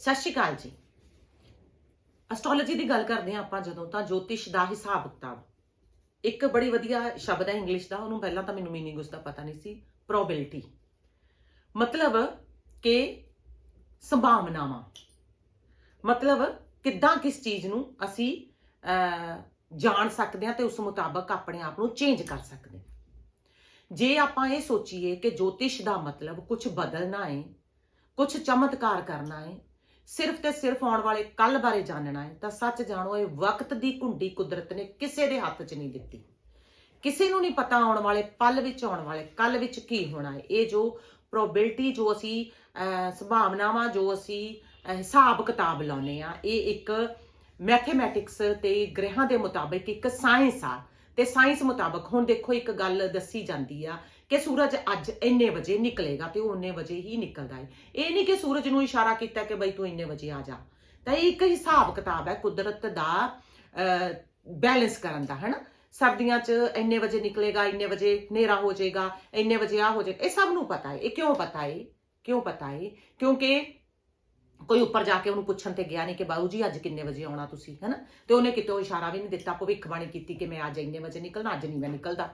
ਸਤਿ ਸ਼੍ਰੀ ਅਕਾਲ ਜੀ। ਐਸਟ੍ਰੋਲੋਜੀ ਦੀ ਗੱਲ ਕਰਦੇ ਹਾਂ ਆਪਾਂ ਜਦੋਂ, ਤਾਂ ਜੋਤਿਸ਼ ਦਾ ਹਿਸਾਬ ਕਿਤਾਬ। ਇੱਕ ਬੜੀ ਵਧੀਆ ਸ਼ਬਦ ਹੈ ਇੰਗਲਿਸ਼ ਦਾ, ਉਹਨੂੰ ਪਹਿਲਾਂ ਤਾਂ ਮੈਨੂੰ ਮੀਨਿੰਗ ਉਸਦਾ ਪਤਾ ਨਹੀਂ ਸੀ ਪ੍ਰੋਬੇਬਿਲਟੀ ਮਤਲਬ ਕਿ ਸੰਭਾਵਨਾਵਾਂ। ਮਤਲਬ ਕਿੱਦਾਂ ਕਿਸ ਚੀਜ਼ ਨੂੰ ਅਸੀਂ ਜਾਣ ਸਕਦੇ ਹਾਂ ਤੇ ਉਸ ਮੁਤਾਬਕ ਆਪਣੇ ਆਪ ਨੂੰ ਚੇਂਜ ਕਰ ਸਕਦੇ ਹਾਂ। ਜੇ ਆਪਾਂ ਇਹ ਸੋਚੀਏ ਕਿ ਜੋਤਿਸ਼ ਦਾ ਮਤਲਬ ਕੁਝ ਬਦਲਣਾ ਹੈ ਕੁਝ ਚਮਤਕਾਰ ਕਰਨਾ ਹੈ ਸਿਰਫ ਤੇ ਸਿਰਫ ਆਉਣ ਵਾਲੇ ਕੱਲ ਬਾਰੇ ਜਾਣਨਾ ਹੈ ਤਾਂ ਸੱਚ ਜਾਣੋ ਇਹ ਵਕਤ ਦੀ ਘੁੰਡੀ ਕੁਦਰਤ ਨੇ ਕਿਸੇ ਦੇ ਹੱਥ 'ਚ ਨਹੀਂ ਦਿੱਤੀ। ਕਿਸੇ ਨੂੰ ਨਹੀਂ ਪਤਾ ਆਉਣ ਵਾਲੇ ਪਲ ਵਿੱਚ ਆਉਣ ਵਾਲੇ ਕੱਲ ਵਿੱਚ ਕੀ ਹੋਣਾ ਹੈ। ਇਹ ਜੋ ਪ੍ਰੋਬਿਲਟੀ ਜੋ ਅਸੀਂ ਅਹ, ਸੰਭਾਵਨਾਵਾਂ ਜੋ ਅਸੀਂ ਹਿਸਾਬ ਕਿਤਾਬ ਲਾਉਨੇ ਆ ਇਹ ਇੱਕ ਮੈਥਮੈਟਿਕਸ ਤੇ ਗ੍ਰਹਿਾਂ ਦੇ ਮੁਤਾਬਿਕ ਇੱਕ ਸਾਇੰਸ ਆ। ਤੇ ਸਾਇੰਸ ਮੁਤਾਬਕ ਹੁਣ ਦੇਖੋ ਇੱਕ ਗੱਲ ਦੱਸੀ ਜਾਂਦੀ ਆ ਕਿ ਸੂਰਜ ਅੱਜ ਇੰਨੇ ਵਜੇ ਨਿਕਲੇਗਾ ਤੇ ਉਹ ਇੰਨੇ ਵਜੇ ਹੀ ਨਿਕਲਦਾ ਹੈ ਇਹ ਨਹੀਂ ਕਿ ਸੂਰਜ ਨੂੰ ਇਸ਼ਾਰਾ ਕੀਤਾ ਕਿ ਬਈ ਤੂੰ ਇੰਨੇ ਵਜੇ ਆ ਜਾ। ਤਾਂ ਇਹ ਇੱਕ ਹਿਸਾਬ ਕਿਤਾਬ ਹੈ ਕੁਦਰਤ ਦਾ ਬੈਲੈਂਸ ਕਰਨ ਦਾ, ਹੈਨਾ? ਸਰਦੀਆਂ 'ਚ ਇੰਨੇ ਵਜੇ ਨਿਕਲੇਗਾ, ਇੰਨੇ ਵਜੇ ਹਨੇਰਾ ਹੋ ਜਾਏਗਾ, ਇੰਨੇ ਵਜੇ ਆ ਹੋ ਜਾਏਗਾ। ਇਹ ਸਭ ਨੂੰ ਪਤਾ ਹੈ ਇਹ ਕਿਉਂ ਪਤਾ ਹੈ ਕਿਉਂ ਪਤਾ ਹੈ ਕਿਉਂਕਿ ਕੋਈ ਉੱਪਰ ਜਾ ਕੇ ਉਹਨੂੰ ਪੁੱਛਣ ਤੇ ਗਿਆ ਨਹੀਂ ਕਿ ਬਾਊ ਜੀ ਅੱਜ ਕਿੰਨੇ ਵਜੇ ਆਉਣਾ ਤੁਸੀਂ, ਹੈਨਾ? ਤੇ ਉਹਨੇ ਕਿਤੇ ਇਸ਼ਾਰਾ ਵੀ ਨਹੀਂ ਦਿੱਤਾ, ਭਵਿੱਖਬਾਣੀ ਕੀਤੀ ਕਿ ਮੈਂ ਅੱਜ ਇੰਨੇ ਵਜੇ ਨਿਕਲਣਾ, ਅੱਜ ਨਹੀਂ ਮੈਂ ਨਿਕਲਦਾ।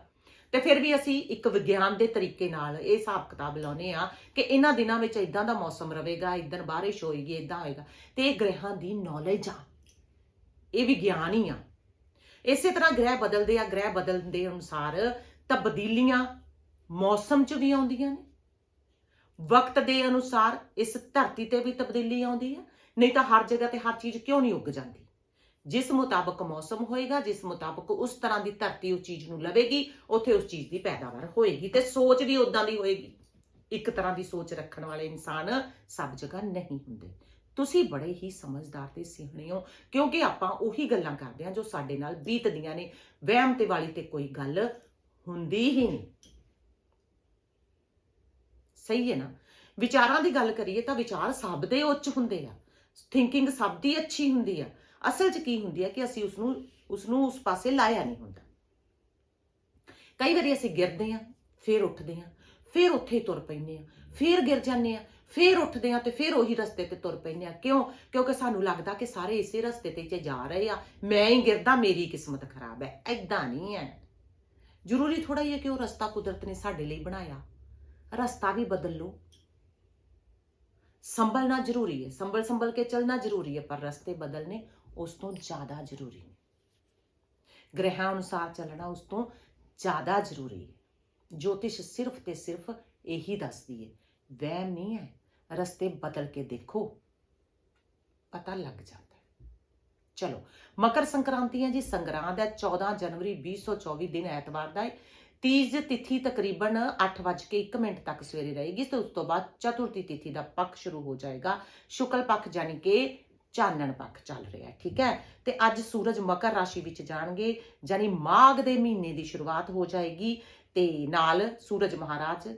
ਤੇ ਫਿਰ ਵੀ ਅਸੀਂ ਇੱਕ ਵਿਗਿਆਨ ਦੇ ਤਰੀਕੇ ਨਾਲ ਇਹ ਹਿਸਾਬ ਕਿਤਾਬ ਲਾਉਨੇ ਆ ਕਿ ਇਹਨਾਂ ਦਿਨਾਂ ਵਿੱਚ ਇਦਾਂ ਦਾ ਮੌਸਮ ਰਹੇਗਾ ਇਦਾਂ ਬਾਰਿਸ਼ ਹੋਏਗੀ ਇਦਾਂ ਹੋਏਗਾ। ਤੇ ਇਹ ਗ੍ਰਹਿਾਂ ਦੀ ਨੌਲੇਜ ਆ। ਇਹ ਵਿਗਿਆਨ ਹੀ ਆ। ਇਸੇ ਤਰ੍ਹਾਂ ਗ੍ਰਹਿ ਬਦਲਦੇ ਆ, ਗ੍ਰਹਿ ਬਦਲਣ ਦੇ ਅਨੁਸਾਰ ਤਬਦੀਲੀਆਂ ਮੌਸਮ 'ਚ ਵੀ ਆਉਂਦੀਆਂ ਨੇ। ਵਕਤ ਦੇ ਅਨੁਸਾਰ ਇਸ ਧਰਤੀ ਤੇ ਵੀ ਤਬਦੀਲੀ ਆਉਂਦੀ ਹੈ ਨਹੀਂ ਤਾਂ ਹਰ ਜਗ੍ਹਾ ਤੇ ਹਰ ਚੀਜ਼ ਕਿਉਂ ਨਹੀਂ ਉੱਗ ਜਾਂਦੀ? ਜਿਸ ਮੁਤਾਬਕ ਮੌਸਮ ਹੋਏਗਾ, ਜਿਸ ਮੁਤਾਬਕ ਉਸ ਤਰ੍ਹਾਂ ਦੀ ਧਰਤੀ ਉਸ ਚੀਜ਼ ਨੂੰ ਲਵੇਗੀ, ਉੱਥੇ ਉਸ ਚੀਜ਼ ਦੀ ਪੈਦਾਵਾਰ ਹੋਏਗੀ ਤੇ ਸੋਚ ਵੀ ਉਦਾਂ ਦੀ ਹੋਏਗੀ। ਇੱਕ ਤਰ੍ਹਾਂ ਦੀ ਸੋਚ ਰੱਖਣ ਵਾਲੇ ਇਨਸਾਨ ਸਭ ਜਗ੍ਹਾ ਨਹੀਂ ਹੁੰਦੇ। ਤੁਸੀਂ ਬੜੇ ਹੀ ਸਮਝਦਾਰ ਤੇ ਸਿਆਣੇ ਹੋ, ਕਿਉਂਕਿ ਆਪਾਂ ਉਹੀ ਗੱਲਾਂ ਕਰਦੇ ਹਾਂ ਜੋ ਸਾਡੇ ਨਾਲ ਬੀਤਦੀਆਂ ਨੇ। ਵਹਿਮ ਤੇ ਵਾਲੀ ਤੇ ਕੋਈ ਗੱਲ ਹੁੰਦੀ ਹੀ ਨਹੀਂ। ਸਹੀ ਹੈ ਨਾ? ਵਿਚਾਰਾਂ ਦੀ ਗੱਲ ਕਰੀਏ ਤਾਂ ਵਿਚਾਰ ਸਭ ਦੇ ਉੱਚ ਹੁੰਦੇ ਆ। ਥਿੰਕਿੰਗ ਸਭ ਦੀ ਅੱਛੀ ਹੁੰਦੀ ਆ। ਅਸਲ 'ਚ ਕੀ ਹੁੰਦੀ ਹੈ ਕਿ ਅਸੀਂ ਉਸ ਨੂੰ ਉਸ ਨੂੰ ਉਸ ਪਾਸੇ ਲਾਇਆ ਨਹੀਂ ਹੁੰਦਾ। ਕਈ ਵਾਰੀ ਅਸੀਂ ਗਿਰਦੇ ਹਾਂ, ਫਿਰ ਉੱਠਦੇ ਹਾਂ, ਫਿਰ ਉੱਥੇ ਹੀ ਤੁਰ ਪੈਂਦੇ ਆ ਫਿਰ ਗਿਰ ਜਾਂਦੇ ਆ ਫਿਰ ਉੱਠਦੇ ਆ ਤੇ ਫਿਰ ਉਹੀ ਰਸਤੇ ਤੇ ਤੁਰ ਪੈਂਦੇ ਆ ਕਿਉਂ? ਕਿਉਂਕਿ ਸਾਨੂੰ ਲੱਗਦਾ ਕਿ ਸਾਰੇ ਇਸੇ ਰਸਤੇ ਤੇ ਚ ਜਾ ਰਹੇ ਆ। ਮੈਂ ਹੀ ਗਿਰਦਾ, ਮੇਰੀ ਕਿਸਮਤ ਖਰਾਬ ਹੈ। ਐਦਾਂ ਨਹੀਂ ਹੈ। ਜ਼ਰੂਰੀ ਥੋੜਾ ਹੀ ਹੈ ਕਿ ਉਹ ਰਸਤਾ ਕੁਦਰਤ ਨੇ ਸਾਡੇ ਲਈ ਬਣਾਇਆ। ਰਸਤਾ ਵੀ ਬਦਲ ਲਓ। ਸੰਭਲਣਾ ਜ਼ਰੂਰੀ ਹੈ। ਸੰਭਲ ਸੰਭਲ ਕੇ ਚੱਲਣਾ ਜ਼ਰੂਰੀ ਹੈ, ਪਰ ਰਸਤੇ ਬਦਲਨੇ ਉਸ ਤੋਂ ਜ਼ਿਆਦਾ ਜ਼ਰੂਰੀ ਨੇ ਗ੍ਰਹਿਾਂ ਅਨੁਸਾਰ ਚੱਲਣਾ ਉਸ ਤੋਂ ਜ਼ਿਆਦਾ ਜ਼ਰੂਰੀ ਹੈ। ਜੋਤਿਸ਼ ਸਿਰਫ ਤੇ ਸਿਰਫ ਇਹੀ ਦੱਸਦੀ ਹੈ, ਵਹਿਮ ਨਹੀਂ ਹੈ, ਰਸਤੇ ਬਦਲ ਕੇ ਦੇਖੋ, ਪਤਾ ਲੱਗ ਜਾਂਦਾ ਹੈ। ਚਲੋ, ਮਕਰ ਸੰਕ੍ਰਾਂਤੀ ਹੈ ਜੀ, ਸੰਗਰਾਂਦ ਹੈ 14 ਜਨਵਰੀ 2024 ਦਿਨ ਐਤਵਾਰ ਦਾ ਹੈ। ਤੀਜ ਤਿਥੀ ਤਕਰੀਬਨ 8:01 ਮਿੰਟ ਤੱਕ ਸਵੇਰੇ ਰਹੇਗੀ ਤੇ ਉਸ ਤੋਂ ਬਾਅਦ ਚਤੁਰਥੀ ਤਿਥੀ ਦਾ ਪੱਖ ਸ਼ੁਰੂ ਹੋ ਜਾਏਗਾ। ਸ਼ੁਕਲ ਪੱਖ ਯਾਨੀ ਕਿ ਚਾਨਣ ਪੱਖ ਚੱਲ ਰਿਹਾ ਹੈ, ਠੀਕ ਹੈ? ਤੇ ਅੱਜ ਸੂਰਜ ਮਕਰ ਰਾਸ਼ੀ ਵਿੱਚ ਜਾਣਗੇ, ਯਾਨੀ ਮਾਘ ਦੇ ਮਹੀਨੇ ਦੀ ਸ਼ੁਰੂਆਤ ਹੋ ਜਾਏਗੀ ਤੇ ਨਾਲ ਸੂਰਜ ਮਹਾਰਾਜ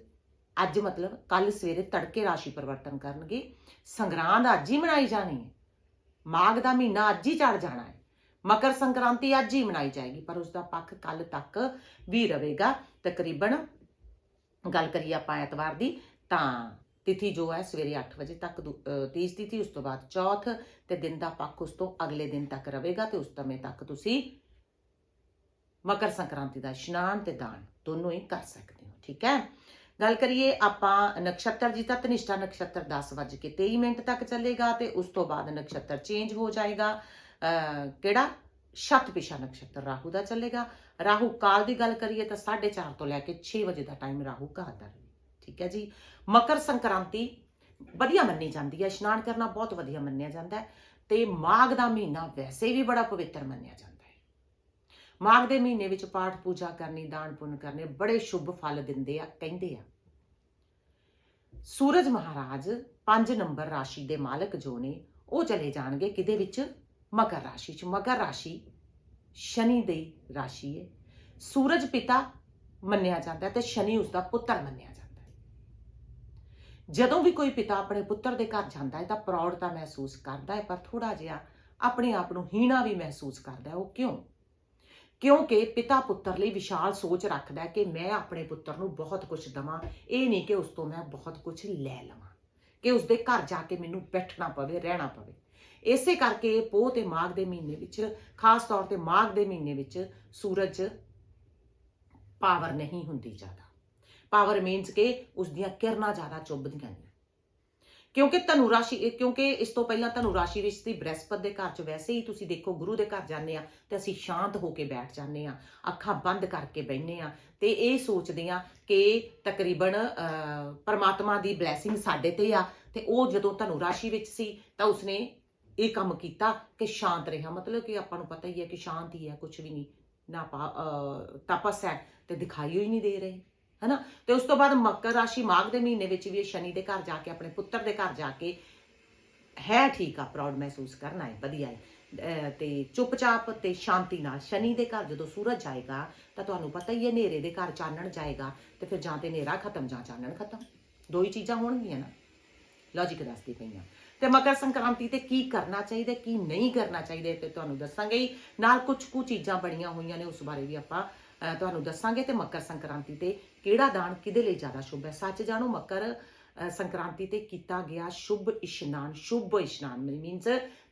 ਅੱਜ ਮਤਲਬ ਕੱਲ ਸਵੇਰੇ ਤੜਕੇ ਰਾਸ਼ੀ ਪਰਿਵਰਤਨ ਕਰਨਗੇ। ਸੰਗਰਾਂਦ ਅੱਜ ਹੀ ਮਨਾਈ ਜਾਣੀ ਹੈ। ਮਾਘ ਦਾ ਮਹੀਨਾ ਅੱਜ ਹੀ ਚੜ ਜਾਣਾ ਹੈ। ਮਕਰ ਸੰਕ੍ਰਾਂਤੀ ਅੱਜ ਹੀ ਮਨਾਈ ਜਾਏਗੀ, ਪਰ ਉਸ ਦਾ ਪੱਖ ਕੱਲ ਤੱਕ ਵੀ ਰਹੇਗਾ। ਤਕਰੀਬਨ ਗੱਲ ਕਰੀਏ ਆਪਾਂ ਐਤਵਾਰ ਦੀ, ਤਾਂ ਤਿਥੀ ਜੋ ਹੈ ਸਵੇਰੇ 8 ਵਜੇ ਤੱਕ ਦੂ- ਤੀਜ ਤਿਥੀ, ਉਸ ਤੋਂ ਬਾਅਦ ਚੌਥ ਤੇ ਦਿਨ ਦਾ ਪੱਖ ਉਸ ਤੋਂ ਅਗਲੇ ਦਿਨ ਤੱਕ ਰਹੇਗਾ ਤੇ ਉਸ ਸਮੇਂ ਤੱਕ ਤੁਸੀਂ ਮਕਰ ਸੰਕ੍ਰਾਂਤੀ ਦਾ ਇਸ਼ਨਾਨ ਤੇ ਦਾਨ ਦੋਨੋਂ ਹੀ ਕਰ ਸਕਦੇ ਹੋ, ਠੀਕ ਹੈ? ਗੱਲ ਕਰੀਏ ਆਪਾਂ ਨਕਸ਼ਤਰ ਜੀ ਤਾਂ ਧਨਿਸ਼ਟਾ ਨਕਸ਼ਤਰ 10:23 ਮਿੰਟ ਤੱਕ ਚੱਲੇਗਾ ਤੇ ਉਸ ਤੋਂ ਬਾਅਦ ਨਕਸ਼ਤਰ ਚੇਂਜ ਹੋ ਜਾਏਗਾ। ਕਿਹੜਾ? ਕਿਹੜਾ ਸ਼ਤਪਿਸ਼ਾ ਨਕਸ਼ਤਰ ਰਾਹੂ ਦਾ ਚੱਲੇਗਾ। ਰਾਹੂ ਕਾਲ ਦੀ ਗੱਲ ਕਰੀਏ ਤਾਂ 4:30 ਤੋਂ ਲੈ ਕੇ 6 ਵਜੇ ਦਾ ਟਾਈਮ ਰਾਹੂ ਕਾਲ ਦਾ ਰਹੇ ਠੀਕ ਹੈ ਜੀ। ਮਕਰ ਸੰਕ੍ਰਾਂਤੀ ਵਧੀਆ ਮੰਨੀ ਜਾਂਦੀ ਹੈ। ਇਸ਼ਨਾਨ ਕਰਨਾ ਬਹੁਤ ਵਧੀਆ ਮੰਨਿਆ ਜਾਂਦਾ ਹੈ ਤੇ ਮਾਘ ਦਾ ਮਹੀਨਾ ਵੈਸੇ ਵੀ ਬੜਾ ਪਵਿੱਤਰ ਮੰਨਿਆ ਜਾਂਦਾ ਹੈ। ਮਾਘ ਦੇ ਮਹੀਨੇ ਵਿੱਚ ਪਾਠ ਪੂਜਾ ਕਰਨੀ, ਦਾਨ ਪੁੰਨ ਕਰਨੇ ਬੜੇ ਸ਼ੁਭ ਫਲ ਦਿੰਦੇ ਆ, ਕਹਿੰਦੇ ਆ। ਸੂਰਜ ਮਹਾਰਾਜ 5 ਨੰਬਰ ਰਾਸ਼ੀ ਦੇ ਮਾਲਕ ਜੋ ਨੇ, ਉਹ ਚਲੇ ਜਾਣਗੇ ਕਿਦੇ ਵਿੱਚ? ਮਕਰ ਰਾਸ਼ੀ ਚ। ਮਕਰ ਰਾਸ਼ੀ ਸ਼ਨੀ ਦੀ ਰਾਸ਼ੀ ਹੈ। ਸੂਰਜ ਪਿਤਾ ਮੰਨਿਆ ਜਾਂਦਾ ਹੈ ਤੇ ਸ਼ਨੀ ਉਸ ਦਾ ਪੁੱਤਰ ਮੰਨਿਆ ਜਦੋਂ ਵੀ ਕੋਈ ਪਿਤਾ ਆਪਣੇ ਪੁੱਤਰ ਦੇ ਘਰ ਜਾਂਦਾ ਹੈ ਤਾਂ ਪ੍ਰੌੜਤਾ ਮਹਿਸੂਸ ਕਰਦਾ ਹੈ, ਪਰ ਥੋੜਾ ਜਿਹਾ ਆਪਣੇ ਆਪ ਨੂੰ ਹੀਣਾ ਵੀ ਮਹਿਸੂਸ ਕਰਦਾ ਹੈ। ਉਹ ਕਿਉਂ? ਕਿਉਂਕਿ ਪਿਤਾ ਪੁੱਤਰ ਲਈ ਵਿਸ਼ਾਲ ਸੋਚ ਰੱਖਦਾ ਹੈ ਕਿ ਮੈਂ ਆਪਣੇ ਪੁੱਤਰ ਨੂੰ ਬਹੁਤ ਕੁਝ ਦਵਾਂ। ਇਹ ਨਹੀਂ ਕਿ ਉਸ ਤੋਂ ਮੈਂ ਬਹੁਤ ਕੁਝ ਲੈ ਲਵਾਂ, ਕਿ ਉਸਦੇ ਘਰ ਜਾ ਕੇ ਮੈਨੂੰ ਬੈਠਣਾ ਪਵੇ, ਰਹਿਣਾ ਪਵੇ। ਇਸੇ ਕਰਕੇ ਪੋਹ ਤੇ ਮਾਘ ਦੇ ਮਹੀਨੇ ਵਿੱਚ, ਖਾਸ ਤੌਰ ਤੇ ਮਾਘ ਦੇ ਮਹੀਨੇ ਵਿੱਚ ਸੂਰਜ ਪਾਵਰ ਨਹੀਂ ਹੁੰਦੀ ਜ਼ਿਆਦਾ। ਪਾਵਰ ਮੀਨਸ ਕਿ ਉਸ ਦੀਆਂ ਕਿਰਨਾਂ ਜ਼ਿਆਦਾ ਚੁੱਭਦੀਆਂ ਨੇ। ਕਿਉਂਕਿ ਧਨੂ ਰਾਸ਼ੀ, ਕਿਉਂਕਿ ਇਸ ਤੋਂ ਪਹਿਲਾਂ ਧਨੂ ਰਾਸ਼ੀ ਵਿੱਚ ਸੀ ਬ੍ਰਹਿਸਪਤ ਦੇ ਘਰ 'ਚ ਵੈਸੇ ਹੀ ਤੁਸੀਂ ਦੇਖੋ ਗੁਰੂ ਦੇ ਘਰ ਜਾਂਦੇ ਆ ਤੇ ਅਸੀਂ ਸ਼ਾਂਤ ਹੋ ਕੇ ਬੈਠ ਜਾਂਦੇ ਆ, ਅੱਖਾਂ ਬੰਦ ਕਰਕੇ ਬੈਠਨੇ ਆ ਤੇ ਇਹ ਸੋਚਦੇ ਆ ਕਿ ਤਕਰੀਬਨ ਪਰਮਾਤਮਾ ਦੀ ਬਲੇਸਿੰਗ ਸਾਡੇ ਤੇ ਆ ਤੇ ਉਹ ਜਦੋਂ ਧਨੂ ਰਾਸ਼ੀ ਵਿੱਚ ਸੀ ਤਾਂ ਉਸਨੇ ਇਹ ਕੰਮ ਕੀਤਾ ਕਿ ਸ਼ਾਂਤ ਰਿਹਾ। ਮਤਲਬ ਕਿ ਆਪਾਂ ਨੂੰ ਪਤਾ ਹੀ ਹੈ ਕਿ ਸ਼ਾਂਤ ਹੀ ਹੈ ਕੁਝ ਵੀ ਨਹੀਂ, ਨਾ ਪਾ ਤਪਸ ਹੈ ਤੇ ਦਿਖਾਈ ਹੀ ਨਹੀਂ ਦੇ ਰਹੇ। ਹਨਾ? ਤੇ ਉਸ ਤੋਂ ਬਾਅਦ ਮਕਰ ਰਾਸ਼ੀ ਮਾਘ ਦੇ ਮਹੀਨੇ ਵਿੱਚ ਵੀ ਇਹ ਸ਼ਨੀ ਦੇ ਘਰ ਜਾ ਕੇ, ਆਪਣੇ ਪੁੱਤਰ ਦੇ ਘਰ ਜਾ ਕੇ ਹੈ ਠੀਕ ਆ ਪ੍ਰਾਊਡ ਮਹਿਸੂਸ ਕਰਨਾ ਹੈ ਵਧੀਆ ਹੈ ਤੇ ਚੁੱਪਚਾਪ ਤੇ ਸ਼ਾਂਤੀ ਨਾਲ ਸ਼ਨੀ ਦੇ ਘਰ ਜਦੋਂ ਸੂਰਜ ਜਾਏਗਾ ਤਾਂ ਤੁਹਾਨੂੰ ਪਤਾ ਹੀ ਹੈ ਹਨੇਰੇ ਦੇ ਘਰ ਚਾਨਣ ਜਾਏਗਾ, ਤੇ ਫਿਰ ਜਾਂ ਤੇ ਹਨੇਰਾ ਖਤਮ ਜਾਂ ਚਾਨਣ ਖਤਮ। ਦੋ ਹੀ ਚੀਜ਼ਾਂ ਹੋਣਗੀਆਂ ਨਾ। ਲੌਜੀਕ ਦੱਸਦੀ ਪਈਆਂ ਤੇ ਮਕਰ ਸੰਕ੍ਰਾਂਤੀ ਤੇ ਕੀ ਕਰਨਾ ਚਾਹੀਦਾ, ਕੀ ਨਹੀਂ ਕਰਨਾ ਚਾਹੀਦਾ ਤੇ ਤੁਹਾਨੂੰ ਦੱਸਾਂਗੇ ਹੀ। ਨਾਲ ਕੁਝ ਕੁ ਚੀਜ਼ਾਂ ਬਣੀਆਂ ਹੋਈਆਂ ਨੇ, ਉਸ ਬਾਰੇ ਵੀ ਆਪਾਂ ਤੁਹਾਨੂੰ ਦੱਸਾਂਗੇ ਤੇ ਮਕਰ ਸੰਕ੍ਰਾਂਤੀ ਤੇ ਕਿਹੜਾ ਦਾਨ ਕਿਹਦੇ ਲਈ ਜ਼ਿਆਦਾ ਸ਼ੁਭ ਹੈ? ਸੱਚ ਜਾਣੋ, ਮਕਰ ਸੰਕ੍ਰਾਂਤੀ ਤੇ ਕੀਤਾ ਗਿਆ ਸ਼ੁਭ ਇਸ਼ਨਾਨ ਸ਼ੁਭ ਇਸ਼ਨਾਨ ਮੀਨਸ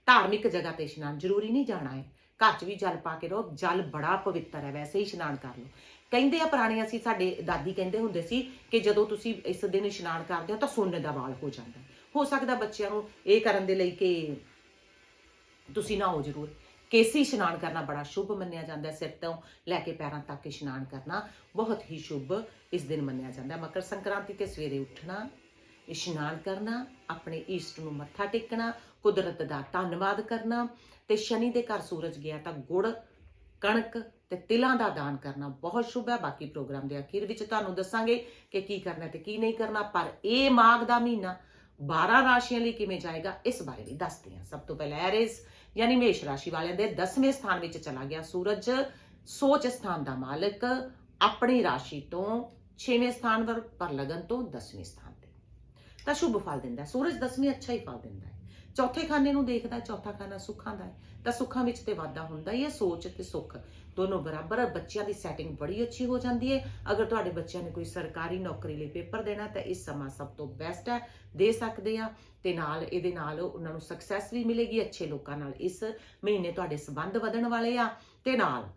ਧਾਰਮਿਕ ਜਗ੍ਹਾ ਤੇ ਇਸ਼ਨਾਨ ਜ਼ਰੂਰੀ ਨਹੀਂ ਜਾਣਾ ਹੈ। ਘਰ 'ਚ ਵੀ ਜਲ ਪਾ ਕੇ ਰਹੋ, ਜਲ ਬੜਾ ਪਵਿੱਤਰ ਹੈ, ਵੈਸੇ ਹੀ ਇਸ਼ਨਾਨ ਕਰ ਲਓ। ਕਹਿੰਦੇ ਆ ਪੁਰਾਣੇ, ਅਸੀਂ ਸਾਡੇ ਦਾਦੀ ਕਹਿੰਦੇ ਹੁੰਦੇ ਸੀ ਕਿ ਜਦੋਂ ਤੁਸੀਂ ਇਸ ਦਿਨ ਇਸ਼ਨਾਨ ਕਰਦੇ ਹੋ ਤਾਂ ਸੋਨੇ ਦਾ ਵਾਲ ਹੋ ਜਾਂਦਾ ਹੋ। ਸਕਦਾ ਬੱਚਿਆਂ ਨੂੰ ਇਹ ਕਰਨ ਦੇ ਲਈ ਕਿ ਤੁਸੀਂ ਨਹਾਓ ਜ਼ਰੂਰ। ਕੇਸੀ ਇਸ਼ਨਾਨ ਕਰਨਾ ਬੜਾ ਸ਼ੁਭ ਮੰਨਿਆ ਜਾਂਦਾ ਹੈ, ਸਿਰ ਤੋਂ ਲੈ ਕੇ ਪੈਰਾਂ ਤੱਕ ਇਸ਼ਨਾਨ ਕਰਨਾ ਬਹੁਤ ਹੀ ਸ਼ੁਭ ਇਸ ਦਿਨ ਮੰਨਿਆ ਜਾਂਦਾ ਹੈ। ਮਕਰ ਸੰਕ੍ਰਾਂਤੀ ਤੇ ਸਵੇਰੇ ਉੱਠਣਾ, ਇਸ਼ਨਾਨ ਕਰਨਾ, ਆਪਣੇ ਈਸ਼ਟ ਨੂੰ ਮੱਥਾ ਟੇਕਣਾ, ਕੁਦਰਤ ਦਾ ਧੰਨਵਾਦ ਕਰਨਾ ਤੇ ਸ਼ਨੀ ਦੇ ਘਰ ਸੂਰਜ ਗਿਆ ਤਾਂ ਗੁੜ, ਕਣਕ ਤੇ ਤਿਲਾਂ ਦਾ ਦਾਨ ਕਰਨਾ ਬਹੁਤ ਸ਼ੁਭ ਹੈ। ਬਾਕੀ ਪ੍ਰੋਗਰਾਮ ਦੇ ਅਖੀਰ ਵਿੱਚ ਤੁਹਾਨੂੰ ਦੱਸਾਂਗੇ ਕਿ ਕੀ ਕਰਨਾ ਤੇ ਕੀ ਨਹੀਂ ਕਰਨਾ, ਪਰ ਇਹ ਮਾਘ ਦਾ ਮਹੀਨਾ 12 ਰਾਸ਼ੀਆਂ ਲਈ ਕਿਵੇਂ ਜਾਏਗਾ, ਇਸ ਬਾਰੇ ਵੀ ਦੱਸਦੇ ਹਾਂ। ਸਭ ਤੋਂ ਪਹਿਲਾਂ ਐਰਿਸ ਯਾਨੀ ਮੇਸ਼ ਰਾਸ਼ੀ ਵਾਲਿਆਂ ਦੇ 10ਵੇਂ ਸਥਾਨ ਵਿੱਚ ਚਲਾ ਗਿਆ ਸੂਰਜ। ਸੋਚ ਸਥਾਨ ਦਾ ਮਾਲਕ ਆਪਣੀ ਰਾਸ਼ੀ ਤੋਂ 6ਵੇਂ ਸਥਾਨ ਪਰ ਪਰ ਲਗਨ ਤੋਂ 10ਵੇਂ ਸਥਾਨ ਤੇ। ਤਾਂ ਸ਼ੁਭ ਫਲ ਦਿੰਦਾ ਸੂਰਜ 10ਵੇਂ ਅੱਛਾ ਹੀ ਫਲ ਦਿੰਦਾ ਹੈ। ਚੌਥੇ ਖਾਨੇ ਨੂੰ ਦੇਖਦਾ, ਚੌਥਾ ਖਾਨਾ ਸੁੱਖਾਂ ਦਾ ਹੈ। ਤਾਂ ਸੁੱਖਾਂ ਵਿੱਚ ਤੇ ਵਾਧਾ ਹੁੰਦਾ ਹੀ ਹੈ, ਸੋਚ ਤੇ ਸੁੱਖ। ਦੋਨੋਂ ਬਰਾਬਰ ਬੱਚਿਆਂ ਦੀ ਸੈਟਿੰਗ ਬੜੀ ਅੱਛੀ ਹੋ ਜਾਂਦੀ ਹੈ। ਅਗਰ ਤੁਹਾਡੇ ਬੱਚਿਆਂ ਨੇ ਕੋਈ ਸਰਕਾਰੀ ਨੌਕਰੀ ਲਈ ਪੇਪਰ ਦੇਣਾ ਤਾਂ ਇਸ ਸਮਾਂ ਸਭ ਤੋਂ ਬੈਸਟ ਹੈ, ਦੇ ਸਕਦੇ ਆ ਤੇ ਨਾਲ ਇਹਦੇ ਨਾਲ ਉਹਨਾਂ ਨੂੰ ਸਕਸੈਸ ਵੀ ਮਿਲੇਗੀ, ਅੱਛੇ ਲੋਕਾਂ ਨਾਲ ਇਸ ਮਹੀਨੇ ਤੁਹਾਡੇ ਸਬੰਧ ਵਧਣ ਵਾਲੇ ਆ। ਤੇ ਨਾਲ,